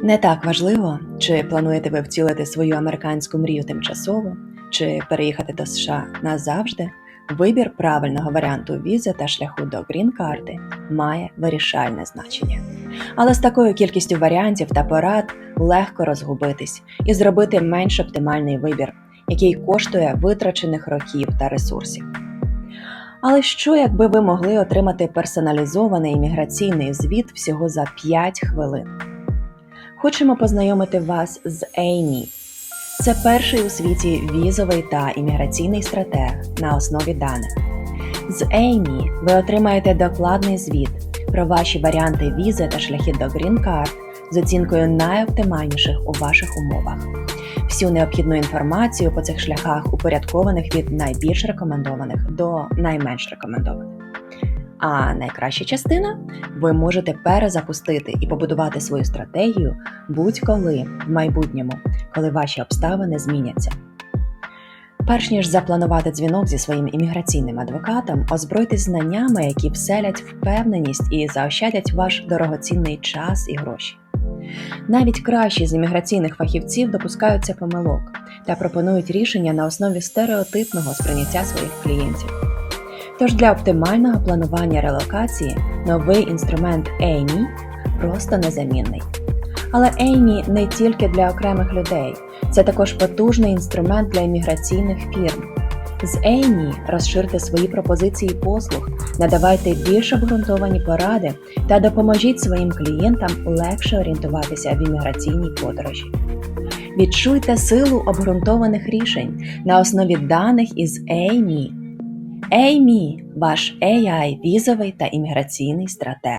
Не так важливо, чи плануєте ви втілити свою американську мрію тимчасово, чи переїхати до США назавжди. Вибір правильного варіанту візи та шляху до грін-карти має вирішальне значення. Але з такою кількістю варіантів та порад легко розгубитись і зробити менш оптимальний вибір, який коштує витрачених років та ресурсів. Але що, якби ви могли отримати персоналізований імміграційний звіт всього за 5 хвилин? Хочемо познайомити вас з Еймі. Це перший у світі візовий та імміграційний стратег на основі даних. З Еймі ви отримаєте докладний звіт про ваші варіанти візи та шляхи до Card з оцінкою найоптимальніших у ваших умовах. Всю необхідну інформацію по цих шляхах упорядкованих від найбільш рекомендованих до найменш рекомендованих. А найкраща частина ви можете перезапустити і побудувати свою стратегію будь-коли в майбутньому, коли ваші обставини зміняться. Перш ніж запланувати дзвінок зі своїм імміграційним адвокатом, озбройтесь знаннями, які вселять впевненість і заощадять ваш дорогоцінний час і гроші. Навіть кращі з імміграційних фахівців допускаються помилок та пропонують рішення на основі стереотипного сприйняття своїх клієнтів. Тож для оптимального планування релокації новий інструмент Еймі просто незамінний. Але Еймі не тільки для окремих людей, це також потужний інструмент для імміграційних фірм. З Еймі розширте свої пропозиції послуг, надавайте більш обґрунтовані поради та допоможіть своїм клієнтам легше орієнтуватися в імміграційній подорожі. Відчуйте силу обґрунтованих рішень на основі даних із Еймі. Еймі, ваш AI візовий та імміграційний стратег.